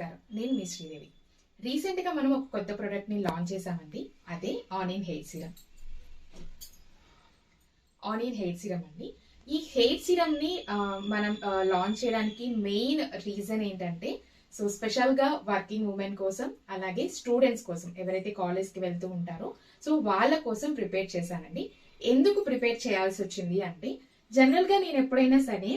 నమస్కారం. నేను మీ శ్రీదేవి. రీసెంట్గా మనం ఒక కొత్త ప్రోడక్ట్ని లాంచ్ చేసామండి అదే onion hair serum onion hair serum అండి. ఈ హెయిర్ సిరమ్ని మనం లాంచ్ చేయడానికి మెయిన్ రీజన్ ఏంటంటే సో స్పెషల్గా వర్కింగ్ ఉమెన్ కోసం అలాగే స్టూడెంట్స్ కోసం ఎవరైతే కాలేజ్కి వెళ్తూ ఉంటారో సో వాళ్ళ కోసం ప్రిపేర్ చేశానండి. ఎందుకు ప్రిపేర్ చేయాల్సి వచ్చింది అంటే జనరల్గా నేను ఎప్పుడైనా సరే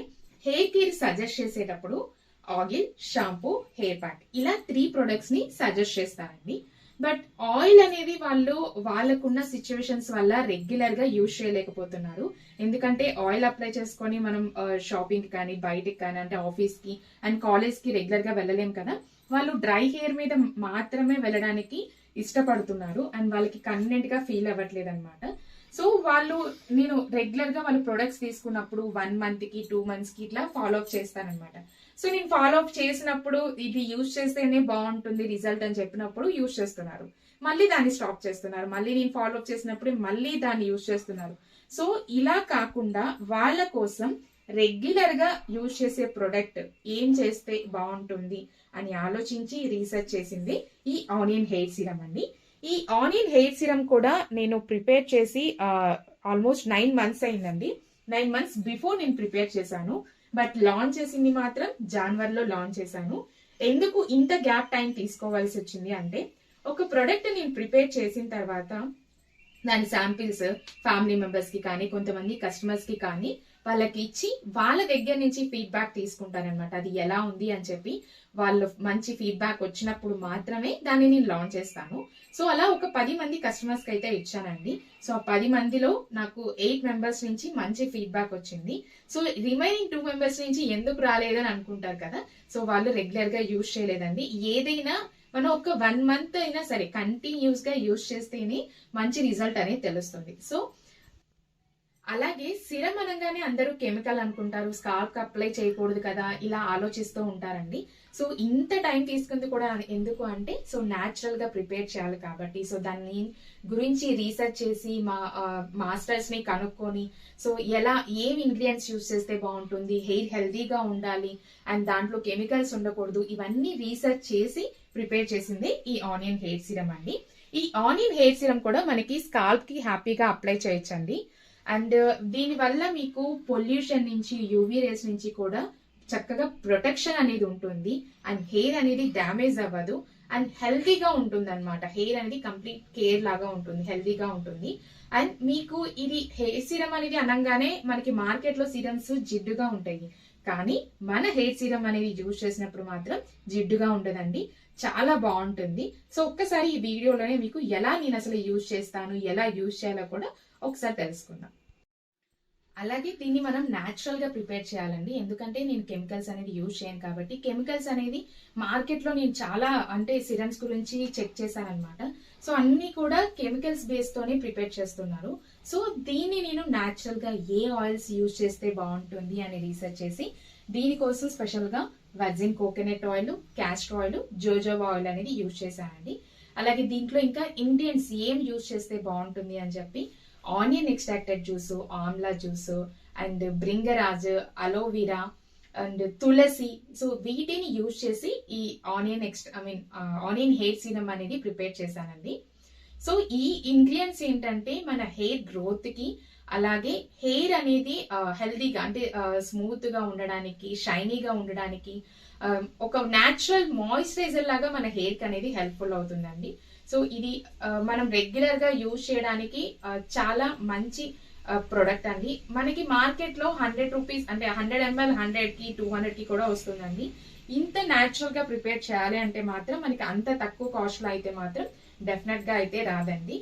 హెయిర్ కేర్ సజెస్ట్ చేసేటప్పుడు ఆయిల్ షాంపూ హెయిర్ ప్యాక్ ఇలా త్రీ ప్రొడక్ట్స్ని సజెస్ట్ చేస్తారండి. బట్ ఆయిల్ అనేది వాళ్ళు వాళ్ళకున్న సిచ్యువేషన్స్ వల్ల రెగ్యులర్గా యూజ్ చేయలేకపోతున్నారు. ఎందుకంటే ఆయిల్ అప్లై చేసుకొని మనం షాపింగ్ కానీ బయటికి కానీ అంటే ఆఫీస్కి అండ్ కాలేజ్కి రెగ్యులర్గా వెళ్ళలేం కదా. వాళ్ళు డ్రై హెయిర్ మీద మాత్రమే వెళ్ళడానికి ఇష్టపడుతున్నారు. అండ్ వాళ్ళకి కన్వీనియంట్గా ఫీల్ అవ్వట్లేదు అనమాట సో వాళ్ళు నేను రెగ్యులర్గా ప్రొడక్ట్స్ తీసుకున్నప్పుడు వన్ మంత్కి టూ మంత్స్కి ఇట్లా ఫాలో అప్ చేస్తానమాట సో నేను ఫాలో అప్ చేసినప్పుడు ఇది యూజ్ చేస్తేనే బాగుంటుంది రిజల్ట్ అని చెప్పినప్పుడు యూజ్ చేస్తున్నారు. మళ్ళీ దాన్ని స్టాప్ చేస్తున్నారు. మళ్ళీ నేను ఫాలో అప్ చేసినప్పుడు మళ్ళీ దాన్ని యూజ్ చేస్తున్నారు. సో ఇలా కాకుండా వాళ్ళ కోసం రెగ్యులర్గా యూజ్ చేసే ప్రొడక్ట్ ఏం చేస్తే బాగుంటుంది అని ఆలోచించి రీసెర్చ్ చేసింది ఈ ఆనియన్ హెయిర్ సిరమ్ అండి. ఈ ఆనియన్ హెయిర్ సిరమ్ కూడా నేను ప్రిపేర్ చేసి ఆల్మోస్ట్ నైన్ మంత్స్ అయిందండి. నైన్ మంత్స్ బిఫోర్ నేను ప్రిపేర్ చేశాను. బట్ లాంచ్ చేసింది మాత్రం జనవరిలో లాంచ్ చేశాను. ఎందుకు ఇంత గ్యాప్ టైం తీసుకోవాల్సి వచ్చింది అంటే ఒక ప్రొడక్ట్ నేను ప్రిపేర్ చేసిన తర్వాత దాని శాంపిల్స్ ఫ్యామిలీ మెంబర్స్కి కానీ కొంతమంది కస్టమర్స్కి కానీ వాళ్ళకి ఇచ్చి వాళ్ళ దగ్గర నుంచి ఫీడ్బ్యాక్ తీసుకుంటారనమాట అది ఎలా ఉంది అని చెప్పి వాళ్ళు మంచి ఫీడ్బ్యాక్ వచ్చినప్పుడు మాత్రమే దాన్ని నేను లాంచ్ చేస్తాను. సో అలా ఒక పది మంది కస్టమర్స్కి అయితే ఇచ్చానండి. సో ఆ పది మందిలో నాకు ఎయిట్ మెంబర్స్ నుంచి మంచి ఫీడ్బ్యాక్ వచ్చింది. సో రిమైనింగ్ టూ మెంబర్స్ నుంచి ఎందుకు రాలేదని అనుకుంటారు కదా? సో వాళ్ళు రెగ్యులర్గా యూజ్ చేయలేదండి. ఏదైనా మనం ఒక వన్ మంత్ అయినా సరే కంటిన్యూస్గా యూజ్ చేస్తేనే మంచి రిజల్ట్ అనేది తెలుస్తుంది. సో అలాగే సిరం అనగానే అందరూ కెమికల్ అనుకుంటారు స్కార్ఫ్ అప్లై చేయకూడదు కదా ఇలా ఆలోచిస్తూ ఉంటారండి. సో ఇంత టైం తీసుకుంది కూడా ఎందుకు అంటే సో న్యాచురల్గా ప్రిపేర్ చేయాలి కాబట్టి. సో దాన్ని గురించి రీసెర్చ్ చేసి మా మాస్టర్స్ని కనుక్కొని సో ఎలా ఏం ఇంగ్రీడియంట్స్ యూస్ చేస్తే బాగుంటుంది హెయిర్ హెల్దీగా ఉండాలి అండ్ దాంట్లో కెమికల్స్ ఉండకూడదు ఇవన్నీ రీసెర్చ్ చేసి ప్రిపేర్ చేసింది ఈ ఆనియన్ హెయిర్ సిరం అండి. ఈ ఆనియన్ హెయిర్ సిరం కూడా మనకి స్కాల్ప్కి హ్యాపీగా అప్లై చేయొచ్చండి. అండ్ uh, దీని వల్ల మీకు పొల్యూషన్ నుంచి యూవీ రేస్ నుంచి కూడా చక్కగా ప్రొటెక్షన్ అనేది ఉంటుంది. అండ్ హెయిర్ అనేది డ్యామేజ్ అవ్వదు. అండ్ హెల్తీగా ఉంటుంది అనమాట హెయిర్ అనేది కంప్లీట్ కేర్ లాగా ఉంటుంది. హెల్తీగా ఉంటుంది. అండ్ మీకు ఇది హెయిర్ సిరం అనేది అనగానే మనకి మార్కెట్లో సిరమ్స్ జిడ్డుగా ఉంటాయి. కానీ మన హెయిర్ సిరం అనేది యూజ్ చేసినప్పుడు మాత్రం జిడ్డుగా ఉండదండి. చాలా బాగుంటుంది. సో ఒక్కసారి ఈ వీడియోలోనే మీకు ఎలా నేను అసలు యూజ్ చేస్తాను ఎలా యూజ్ చేయాలో కూడా ఒకసారి తెలుసుకుందాం. అలాగే దీన్ని మనం న్యాచురల్గా ప్రిపేర్ చేయాలండి. ఎందుకంటే నేను కెమికల్స్ అనేది యూజ్ చేయను కాబట్టి కెమికల్స్ అనేది మార్కెట్లో నేను చాలా అంటే సిరమ్స్ గురించి చెక్ చేశానమాట సో అన్ని కూడా కెమికల్స్ బేస్ తోనే ప్రిపేర్ చేస్తున్నారు. సో దీన్ని నేను న్యాచురల్గా ఏ ఆయిల్స్ యూజ్ చేస్తే బాగుంటుంది అని రీసెర్చ్ చేసి దీనికోసం స్పెషల్గా virgin coconut oil castor oil jojoba oil అనేది యూజ్ చేశానండి. అలాగే దీంట్లో ఇంకా ఇండియన్స్ ఏం యూజ్ చేస్తే బాగుంటుంది అని చెప్పి onion extracted juice amla juice and bhringraj aloe vera and tulsi so వీటిని యూజ్ చేసి ఈ onion ఎక్స్ట్ I mean onion hair serum అనేది ప్రిపేర్ చేశానండి. సో ఈ ఇంగ్రీడియంట్స్ ఏంటంటే మన హెయిర్ గ్రోత్కి అలాగే హెయిర్ అనేది హెల్దీగా అంటే స్మూత్గా ఉండడానికి షైనీగా ఉండడానికి ఒక న్యాచురల్ మాయిశ్చరైజర్ లాగా మన హెయిర్కి అనేది హెల్ప్ఫుల్ అవుతుందండి. సో ఇది మనం రెగ్యులర్గా యూజ్ చేయడానికి చాలా మంచి ప్రోడక్ట్ అండి. మనకి మార్కెట్లో హండ్రెడ్ రూపీస్ అంటే హండ్రెడ్ ఎంఎల్ హండ్రెడ్కి టూ హండ్రెడ్కి కూడా వస్తుందండి. ఇంత న్యాచురల్గా ప్రిపేర్ చేయాలి అంటే మాత్రం మనకి అంత తక్కువ కాస్ట్లో అయితే మాత్రం డెఫినెట్గా అయితే రాదండి.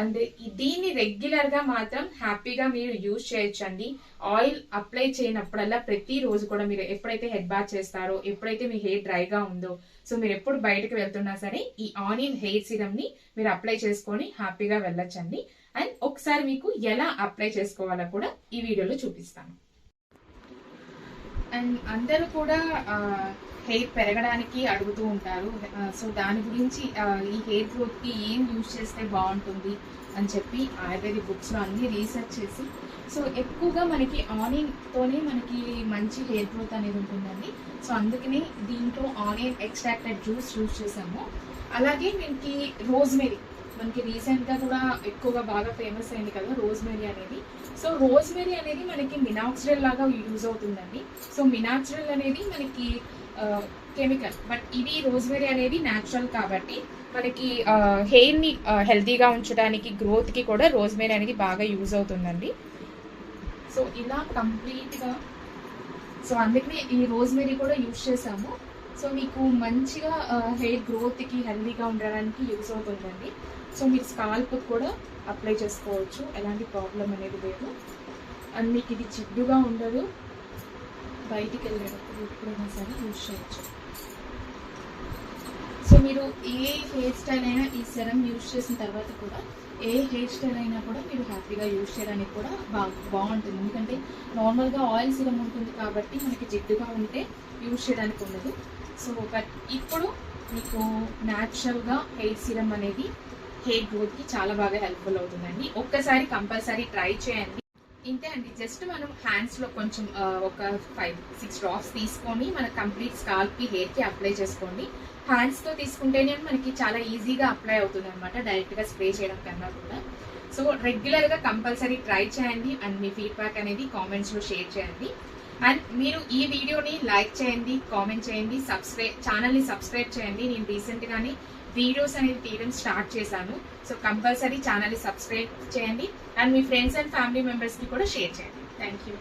అండ్ దీన్ని రెగ్యులర్గా మాత్రం హ్యాపీగా మీరు యూజ్ చేయొచ్చండి. ఆయిల్ అప్లై చేయనప్పుడల్లా ప్రతి రోజు కూడా మీరు ఎప్పుడైతే హెడ్ బాత్ చేస్తారో ఎప్పుడైతే మీ హెయిర్ డ్రైగా ఉందో సో మీరు ఎప్పుడు బయటకు వెళ్తున్నా సరే ఈ ఆనియన్ హెయిర్ సిరమ్ని మీరు అప్లై చేసుకొని హ్యాపీగా వెళ్ళొచ్చండి. అండ్ ఒకసారి మీకు ఎలా అప్లై చేసుకోవాలో కూడా ఈ వీడియోలో చూపిస్తాను. అండ్ అందరూ కూడా హెయిర్ పెరగడానికి అడుగుతూ ఉంటారు. సో దాని గురించి ఈ హెయిర్ గ్రోత్కి ఏం యూజ్ చేస్తే బాగుంటుంది అని చెప్పి ఆయుర్వేదిక్ బుక్స్లో అన్ని రీసెర్చ్ చేసి సో ఎక్కువగా మనకి ఆనియన్తోనే మనకి మంచి హెయిర్ గ్రోత్ అనేది ఉంటుందండి. సో అందుకనే దీంట్లో ఆనియన్ ఎక్స్ట్రాక్టెడ్ జ్యూస్ యూజ్ చేసాము అలాగే మనకి రోజ్మెరీ మనకి రీసెంట్గా కూడా ఎక్కువగా బాగా ఫేమస్ అయింది కదా రోజ్మెరీ అనేది. సో రోజ్మెరీ అనేది మనకి మినాక్చురల్ లాగా యూజ్ అవుతుందండి. సో మినాక్చురల్ అనేది మనకి కెమికల్. బట్ ఇది రోజ్మెరీ అనేది న్యాచురల్ కాబట్టి మనకి హెయిర్ని హెల్తీగా ఉంచడానికి గ్రోత్కి కూడా రోజ్మెరీ అనేది బాగా యూజ్ అవుతుందండి. సో ఇలా కంప్లీట్గా సో అందుకనే ఈ రోజ్మెరీ కూడా యూజ్ చేసాము సో మీకు మంచిగా హెయిర్ గ్రోత్కి హెల్దీగా ఉండడానికి యూజ్ అవుతుందండి. సో మీరు స్కాల్ప్ కూడా అప్లై చేసుకోవచ్చు. ఎలాంటి ప్రాబ్లం అనేది లేదు. అండ్ మీకు ఇది జిడ్డుగా ఉండదు. బయటికి వెళ్ళేటప్పుడు ఎప్పుడైనా సరే యూజ్ చేయొచ్చు. సో మీరు ఏ హెయిర్ స్టైల్ అయినా ఈ సెరం యూజ్ చేసిన తర్వాత కూడా ఏ హెయిర్ స్టైల్ అయినా కూడా మీరు హ్యాపీగా యూజ్ చేయడానికి కూడా బాగా బాగుంటుంది. ఎందుకంటే నార్మల్గా ఆయిల్ సిరం ఉంటుంది కాబట్టి మనకి జిడ్డుగా ఉంటే యూజ్ చేయడానికి ఉండదు. సో బట్ ఇప్పుడు మీకు న్యాచురల్గా హెయిర్ సిరం అనేది హెయిర్ గ్రోత్కి చాలా బాగా హెల్ప్ఫుల్ అవుతుందండి. ఒక్కసారి కంపల్సరీ ట్రై చేయండి. ఇంతే అండి. జస్ట్ మనం హ్యాండ్స్లో కొంచెం ఒక ఫైవ్ సిక్స్ డ్రాప్స్ తీసుకొని మన కంప్లీట్ స్కాల్ప్ హెయిర్కి హెయిర్కి అప్లై చేసుకోండి. హ్యాండ్స్తో తీసుకుంటేనే మనకి చాలా ఈజీగా అప్లై అవుతుంది అనమాట డైరెక్ట్గా స్ప్రే చేయడం కన్నా కూడా. సో రెగ్యులర్గా కంపల్సరీ ట్రై చేయండి. అండ్ మీ ఫీడ్బ్యాక్ అనేది కామెంట్స్లో షేర్ చేయండి. అండ్ మీరు ఈ వీడియోని లైక్ చేయండి కామెంట్ చేయండి సబ్స్క్రైబ్ ఛానల్ని సబ్స్క్రైబ్ చేయండి. నేను రీసెంట్గానే వీడియోస్ అనేది తీయడం స్టార్ట్ చేశాను. సో కంపల్సరీ ఛానల్ని సబ్స్క్రైబ్ చేయండి. అండ్ మీ ఫ్రెండ్స్ అండ్ ఫ్యామిలీ మెంబర్స్కి కూడా షేర్ చేయండి. Thank you